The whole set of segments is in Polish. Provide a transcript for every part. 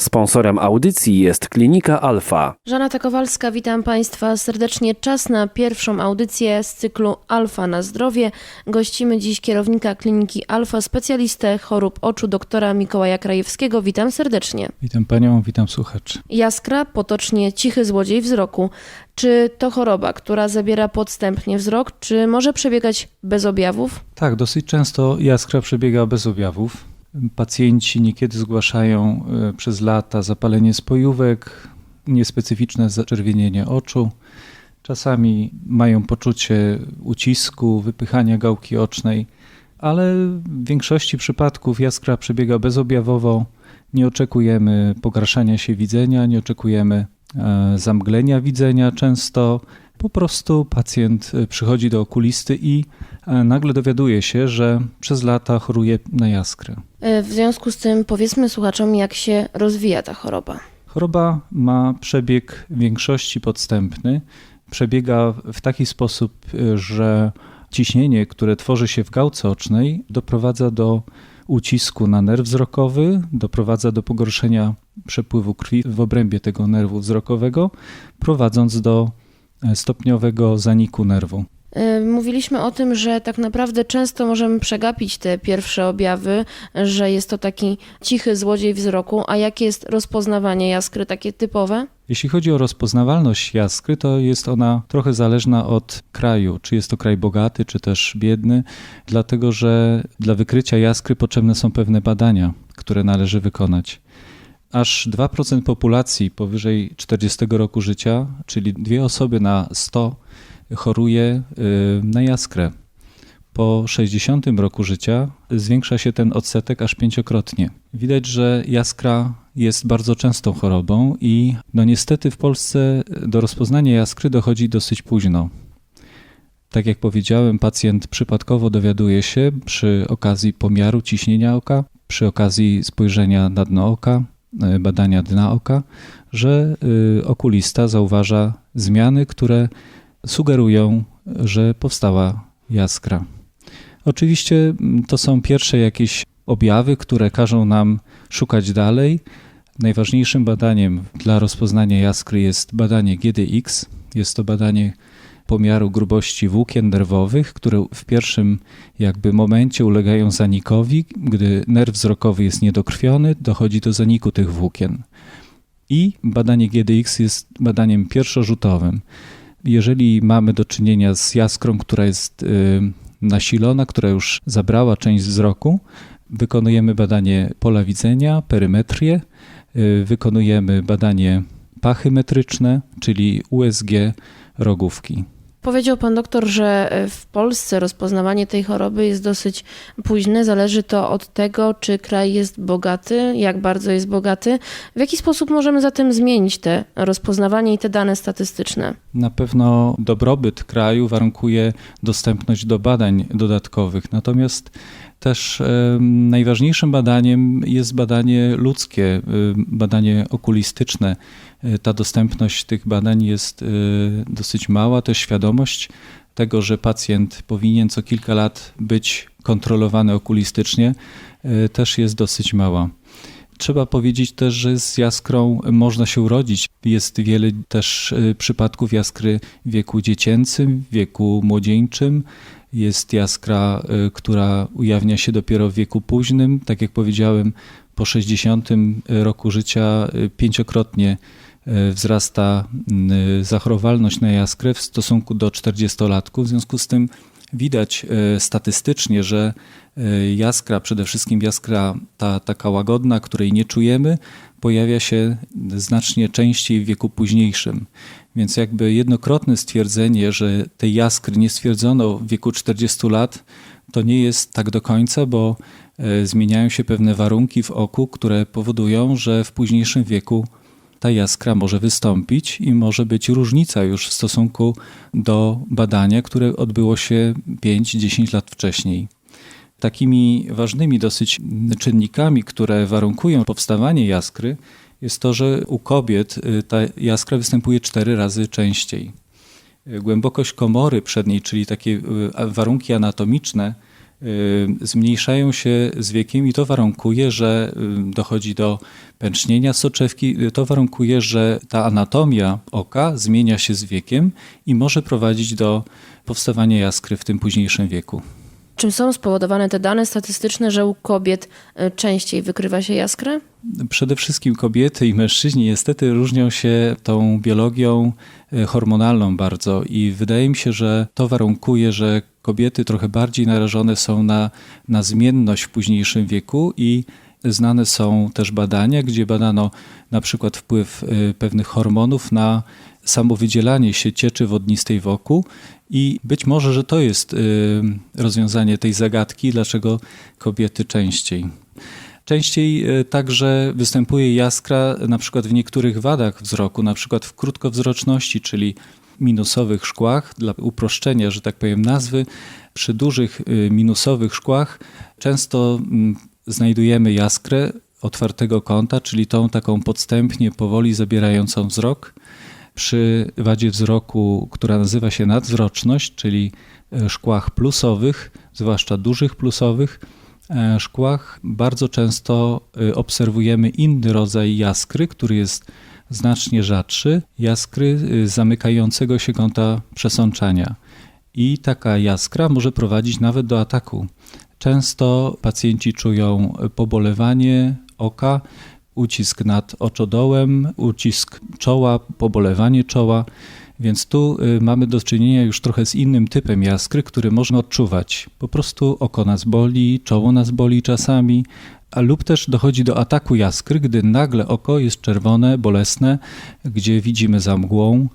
Sponsorem audycji jest Klinika Alfa. Żaneta Kowalska, witam Państwa serdecznie. Czas na pierwszą audycję z cyklu Alfa na zdrowie. Gościmy dziś kierownika kliniki Alfa, specjalistę chorób oczu doktora Mikołaja Krajewskiego. Witam serdecznie. Witam Panią, witam słuchaczy. Jaskra, potocznie cichy złodziej wzroku. Czy to choroba, która zabiera podstępnie wzrok, czy może przebiegać bez objawów? Tak, dosyć często jaskra przebiega bez objawów. Pacjenci niekiedy zgłaszają e, przez lata zapalenie spojówek, niespecyficzne zaczerwienienie oczu. Czasami mają poczucie ucisku, wypychania gałki ocznej, ale w większości przypadków jaskra przebiega bezobjawowo. Nie oczekujemy pogarszania się widzenia, nie oczekujemy e, zamglenia widzenia często. Po prostu pacjent e, przychodzi do okulisty i nagle dowiaduje się, że przez lata choruje na jaskrę. W związku z tym powiedzmy słuchaczom, jak się rozwija ta choroba. Choroba ma przebieg w większości podstępny. Przebiega w taki sposób, że ciśnienie, które tworzy się w gałce ocznej, doprowadza do ucisku na nerw wzrokowy, doprowadza do pogorszenia przepływu krwi w obrębie tego nerwu wzrokowego, prowadząc do stopniowego zaniku nerwu. Mówiliśmy o tym, że tak naprawdę często możemy przegapić te pierwsze objawy, że jest to taki cichy złodziej wzroku. A jakie jest rozpoznawanie jaskry, takie typowe? Jeśli chodzi o rozpoznawalność jaskry, to jest ona trochę zależna od kraju, czy jest to kraj bogaty, czy też biedny, dlatego że dla wykrycia jaskry potrzebne są pewne badania, które należy wykonać. Aż 2% populacji powyżej 40 roku życia, czyli dwie osoby na 100 choruje na jaskrę. Po 60 roku życia zwiększa się ten odsetek aż pięciokrotnie. Widać, że jaskra jest bardzo częstą chorobą i no niestety w Polsce do rozpoznania jaskry dochodzi dosyć późno. Tak jak powiedziałem, pacjent przypadkowo dowiaduje się przy okazji pomiaru ciśnienia oka, przy okazji spojrzenia na dno oka, badania dna oka, że okulista zauważa zmiany, które sugerują, że powstała jaskra. Oczywiście to są pierwsze jakieś objawy, które każą nam szukać dalej. Najważniejszym badaniem dla rozpoznania jaskry jest badanie GDX. Jest to badanie pomiaru grubości włókien nerwowych, które w pierwszym jakby momencie ulegają zanikowi. Gdy nerw wzrokowy jest niedokrwiony, dochodzi do zaniku tych włókien. I badanie GDX jest badaniem pierwszorzutowym jeżeli mamy do czynienia z jaskrą, która jest nasilona, która już zabrała część wzroku, wykonujemy badanie pola widzenia, perymetrię, wykonujemy badanie pachymetryczne, czyli USG rogówki. Powiedział pan doktor, że w Polsce rozpoznawanie tej choroby jest dosyć późne. Zależy to od tego, czy kraj jest bogaty, jak bardzo jest bogaty. W jaki sposób możemy zatem zmienić te rozpoznawanie i te dane statystyczne? Na pewno dobrobyt kraju warunkuje dostępność do badań dodatkowych. Natomiast też najważniejszym badaniem jest badanie ludzkie, badanie okulistyczne. Ta dostępność tych badań jest dosyć mała, też świadomość tego, że pacjent powinien co kilka lat być kontrolowany okulistycznie, też jest dosyć mała. Trzeba powiedzieć też, że z jaskrą można się urodzić. Jest wiele też przypadków jaskry w wieku dziecięcym, w wieku młodzieńczym. Jest jaskra, która ujawnia się dopiero w wieku późnym. Tak jak powiedziałem, po 60 roku życia pięciokrotnie wzrasta zachorowalność na jaskrę w stosunku do 40-latków. W związku z tym widać statystycznie, że jaskra, przede wszystkim jaskra ta taka łagodna, której nie czujemy, pojawia się znacznie częściej w wieku późniejszym. Więc jakby jednokrotne stwierdzenie, że tej jaskry nie stwierdzono w wieku 40 lat, to nie jest tak do końca, bo zmieniają się pewne warunki w oku, które powodują, że w późniejszym wieku ta jaskra może wystąpić i może być różnica już w stosunku do badania, które odbyło się 5-10 lat wcześniej. Takimi ważnymi dosyć czynnikami, które warunkują powstawanie jaskry, jest to, że u kobiet ta jaskra występuje cztery razy częściej. Głębokość komory przedniej, czyli takie warunki anatomiczne, y, zmniejszają się z wiekiem i to warunkuje, że y, dochodzi do pęcznienia soczewki. To warunkuje, że ta anatomia oka zmienia się z wiekiem i może prowadzić do powstawania jaskry w tym późniejszym wieku. Czym są spowodowane te dane statystyczne, że u kobiet y, częściej wykrywa się jaskrę? Przede wszystkim kobiety i mężczyźni niestety różnią się tą biologią e, hormonalną bardzo i wydaje mi się, że to warunkuje, że kobiety trochę bardziej narażone są na, na zmienność w późniejszym wieku i znane są też badania, gdzie badano na przykład wpływ e, pewnych hormonów na samowydzielanie się cieczy wodnistej wokół i być może, że to jest e, rozwiązanie tej zagadki, dlaczego kobiety częściej. Częściej e, także występuje jaskra na przykład w niektórych wadach wzroku, na przykład w krótkowzroczności, czyli minusowych szkłach. Dla uproszczenia, że tak powiem, nazwy, przy dużych e, minusowych szkłach często mm, znajdujemy jaskrę otwartego kąta, czyli tą taką podstępnie, powoli zabierającą wzrok. Przy wadzie wzroku, która nazywa się nadwzroczność, czyli e, szkłach plusowych, zwłaszcza dużych plusowych, E, szkłach bardzo często e, obserwujemy inny rodzaj jaskry, który jest znacznie rzadszy, jaskry zamykającego się kąta przesączania. I taka jaskra może prowadzić nawet do ataku. Często pacjenci czują pobolewanie oka, ucisk nad oczodołem, ucisk czoła, pobolewanie czoła. Więc tu y, mamy do czynienia już trochę z innym typem jaskry, który można odczuwać. Po prostu oko nas boli, czoło nas boli czasami, a lub też dochodzi do ataku jaskry, gdy nagle oko jest czerwone, bolesne, gdzie widzimy za mgłą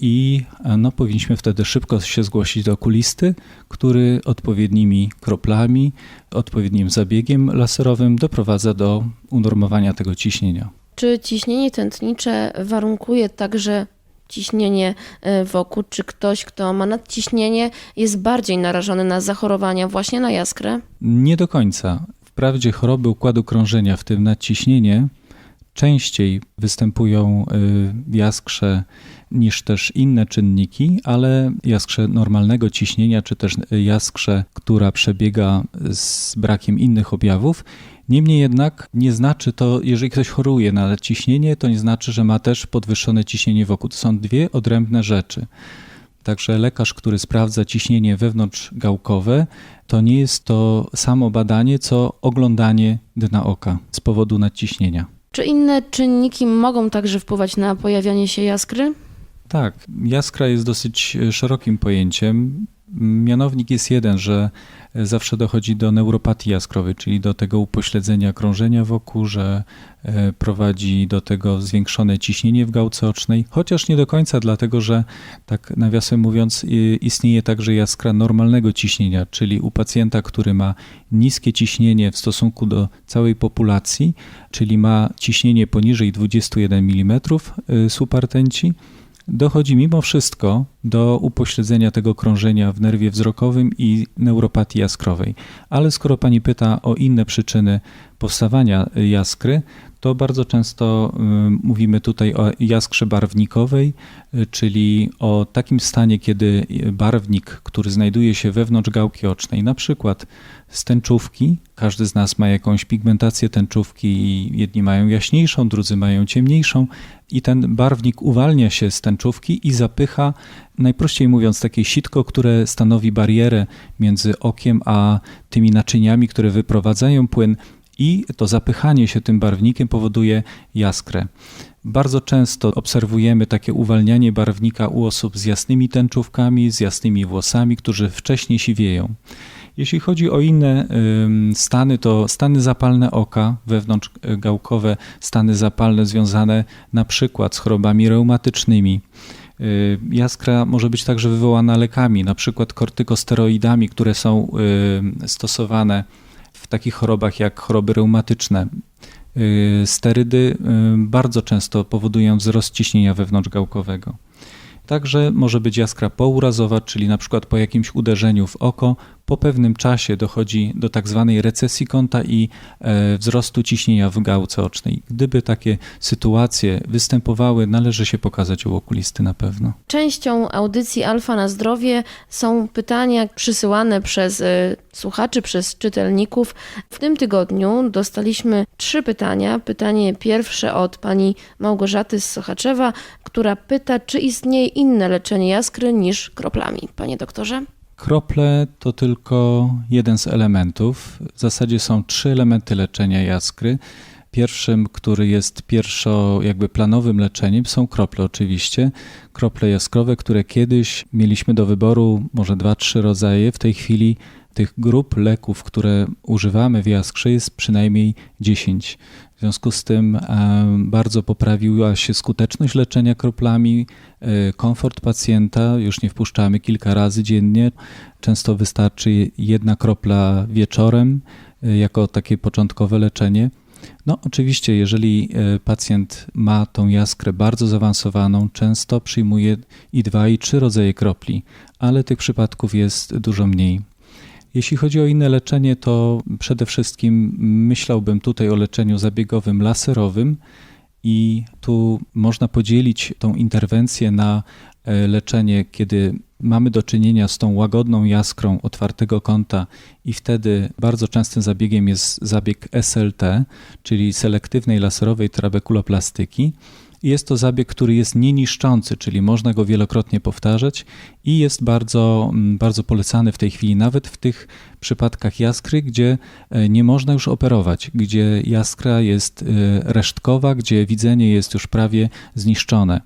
i no, powinniśmy wtedy szybko się zgłosić do okulisty, który odpowiednimi kroplami, odpowiednim zabiegiem laserowym doprowadza do unormowania tego ciśnienia. Czy ciśnienie tętnicze warunkuje także ciśnienie e, wokół, czy ktoś, kto ma nadciśnienie, jest bardziej narażony na zachorowania właśnie na jaskrę? Nie do końca. Wprawdzie choroby układu krążenia, w tym nadciśnienie, częściej występują y, w jaskrze niż też inne czynniki, ale jaskrze normalnego ciśnienia, czy też jaskrze, która przebiega z brakiem innych objawów, Niemniej jednak nie znaczy to, jeżeli ktoś choruje na ciśnienie, to nie znaczy, że ma też podwyższone ciśnienie wokół. To są dwie odrębne rzeczy. Także lekarz, który sprawdza ciśnienie wewnątrzgałkowe, to nie jest to samo badanie, co oglądanie dna oka z powodu nadciśnienia. Czy inne czynniki mogą także wpływać na pojawianie się jaskry? Tak, jaskra jest dosyć szerokim pojęciem. Mianownik jest jeden, że zawsze dochodzi do neuropatii jaskrowej, czyli do tego upośledzenia krążenia wokół, że e, prowadzi do tego zwiększone ciśnienie w gałce ocznej, chociaż nie do końca, dlatego że, tak nawiasem mówiąc, istnieje także jaskra normalnego ciśnienia, czyli u pacjenta, który ma niskie ciśnienie w stosunku do całej populacji, czyli ma ciśnienie poniżej 21 mm supartenci, dochodzi mimo wszystko do upośledzenia tego krążenia w nerwie wzrokowym i neuropatii jaskrowej. Ale skoro pani pyta o inne przyczyny powstawania jaskry, to bardzo często y, mówimy tutaj o jaskrze barwnikowej, y, czyli o takim stanie, kiedy barwnik, który znajduje się wewnątrz gałki ocznej, na przykład z tęczówki, każdy z nas ma jakąś pigmentację tęczówki i jedni mają jaśniejszą, drudzy mają ciemniejszą i ten barwnik uwalnia się z tęczówki i zapycha, najprościej mówiąc, takie sitko, które stanowi barierę między okiem a tymi naczyniami, które wyprowadzają płyn i to zapychanie się tym barwnikiem powoduje jaskrę. Bardzo często obserwujemy takie uwalnianie barwnika u osób z jasnymi tęczówkami, z jasnymi włosami, którzy wcześniej siwieją. Jeśli chodzi o inne stany, to stany zapalne oka, wewnątrzgałkowe stany zapalne związane na przykład z chorobami reumatycznymi. Y, jaskra może być także wywołana lekami, na przykład kortykosteroidami, które są stosowane w takich chorobach jak choroby reumatyczne. Y, sterydy y, bardzo często powodują wzrost ciśnienia wewnątrzgałkowego. Także może być jaskra pourazowa, czyli na przykład po jakimś uderzeniu w oko Po pewnym czasie dochodzi do tak zwanej recesji kąta i e, wzrostu ciśnienia w gałce ocznej. Gdyby takie sytuacje występowały, należy się pokazać u okulisty na pewno. Częścią audycji Alfa na zdrowie są pytania przysyłane przez y, słuchaczy, przez czytelników. W tym tygodniu dostaliśmy trzy pytania. Pytanie pierwsze od pani Małgorzaty z Sochaczewa, która pyta, czy istnieje inne leczenie jaskry niż kroplami. Panie doktorze? Krople to tylko jeden z elementów. W zasadzie są trzy elementy leczenia jaskry. Pierwszym, który jest pierwszo jakby planowym leczeniem, są krople oczywiście. Krople jaskrowe, które kiedyś mieliśmy do wyboru może dwa, trzy rodzaje. W tej chwili tych grup leków, które używamy w jaskrze jest przynajmniej 10. W związku z tym bardzo poprawiła się skuteczność leczenia kroplami, e, komfort pacjenta, już nie wpuszczamy kilka razy dziennie. Często wystarczy jedna kropla wieczorem e, jako takie początkowe leczenie. No, oczywiście, jeżeli e, pacjent ma tą jaskrę bardzo zaawansowaną, często przyjmuje i dwa, i trzy rodzaje kropli, ale tych przypadków jest dużo mniej. Jeśli chodzi o inne leczenie, to przede wszystkim myślałbym tutaj o leczeniu zabiegowym laserowym i tu można podzielić tą interwencję na e, leczenie, kiedy mamy do czynienia z tą łagodną jaskrą otwartego kąta i wtedy bardzo częstym zabiegiem jest zabieg SLT, czyli selektywnej laserowej trabekuloplastyki. Jest to zabieg, który jest nieniszczący, czyli można go wielokrotnie powtarzać i jest bardzo, mm, bardzo polecany w tej chwili, nawet w tych przypadkach jaskry, gdzie e, nie można już operować, gdzie jaskra jest e, resztkowa, gdzie widzenie jest już prawie zniszczone.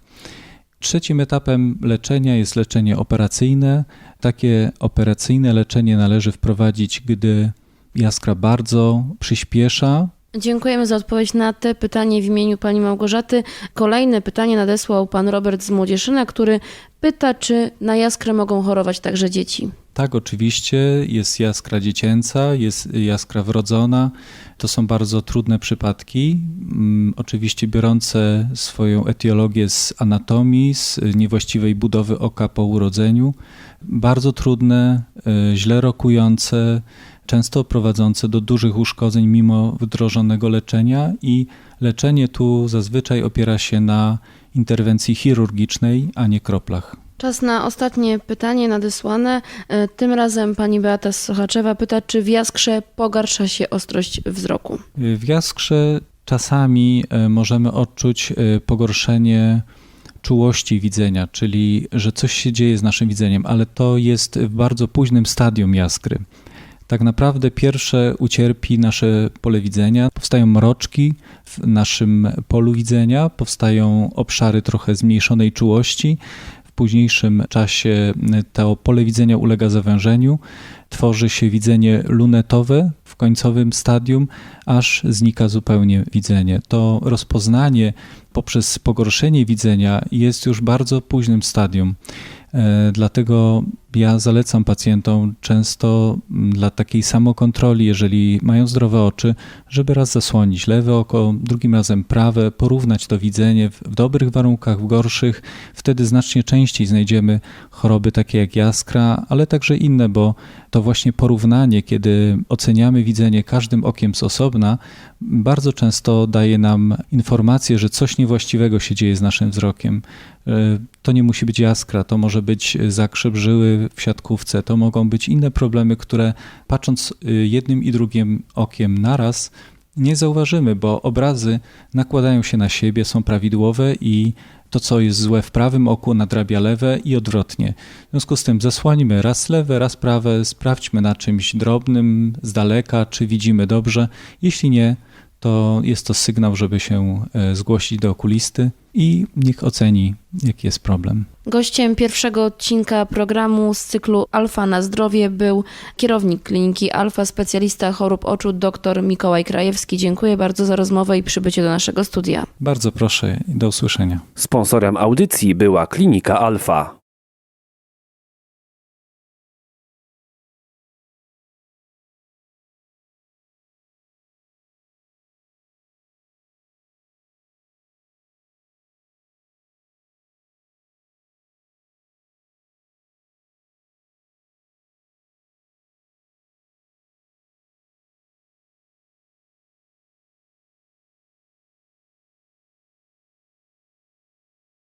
Trzecim etapem leczenia jest leczenie operacyjne. Takie operacyjne leczenie należy wprowadzić, gdy jaskra bardzo przyspiesza, Dziękujemy za odpowiedź na te pytanie w imieniu pani Małgorzaty. Kolejne pytanie nadesłał pan Robert z Młodzieszyna, który pyta, czy na jaskrę mogą chorować także dzieci. Tak, oczywiście jest jaskra dziecięca, jest jaskra wrodzona. To są bardzo trudne przypadki, mm, oczywiście biorące swoją etiologię z anatomii, z niewłaściwej budowy oka po urodzeniu. Bardzo trudne, e, źle rokujące, często prowadzące do dużych uszkodzeń mimo wdrożonego leczenia i leczenie tu zazwyczaj opiera się na interwencji chirurgicznej, a nie kroplach. Czas na ostatnie pytanie nadesłane. E, Tym razem pani Beata Sochaczewa pyta, czy w jaskrze pogarsza się ostrość wzroku. W jaskrze czasami e, możemy odczuć e, pogorszenie czułości widzenia, czyli że coś się dzieje z naszym widzeniem, ale to jest w bardzo późnym stadium jaskry. Tak naprawdę pierwsze ucierpi nasze pole widzenia, powstają mroczki w naszym polu widzenia, powstają obszary trochę zmniejszonej czułości. W późniejszym czasie to pole widzenia ulega zawężeniu, tworzy się widzenie lunetowe w końcowym stadium, aż znika zupełnie widzenie. To rozpoznanie poprzez pogorszenie widzenia jest już bardzo późnym stadium. E, Dlatego ja zalecam pacjentom często mm, dla takiej samokontroli, jeżeli mają zdrowe oczy, żeby raz zasłonić lewe oko, drugim razem prawe, porównać to widzenie w, dobrych warunkach, w gorszych. Wtedy znacznie częściej znajdziemy choroby takie jak jaskra, ale także inne, bo to właśnie porównanie, kiedy oceniamy widzenie każdym okiem z osobna, bardzo często daje nam informację, że coś niewłaściwego się dzieje z naszym wzrokiem. E, To nie musi być jaskra, to może być zakrzyp żyły w siatkówce, to mogą być inne problemy, które patrząc y, jednym i drugim okiem naraz, nie zauważymy, bo obrazy nakładają się na siebie, są prawidłowe i to, co jest złe w prawym oku, nadrabia lewe i odwrotnie. W związku z tym zasłonimy raz lewe, raz prawe, sprawdźmy na czymś drobnym z daleka, czy widzimy dobrze. Jeśli nie, to jest to sygnał, żeby się e, zgłosić do okulisty i niech oceni, jaki jest problem. Gościem pierwszego odcinka programu z cyklu Alfa na zdrowie był kierownik kliniki Alfa, specjalista chorób oczu dr Mikołaj Krajewski. Dziękuję bardzo za rozmowę i przybycie do naszego studia. Bardzo proszę i do usłyszenia. Sponsorem audycji była Klinika Alfa.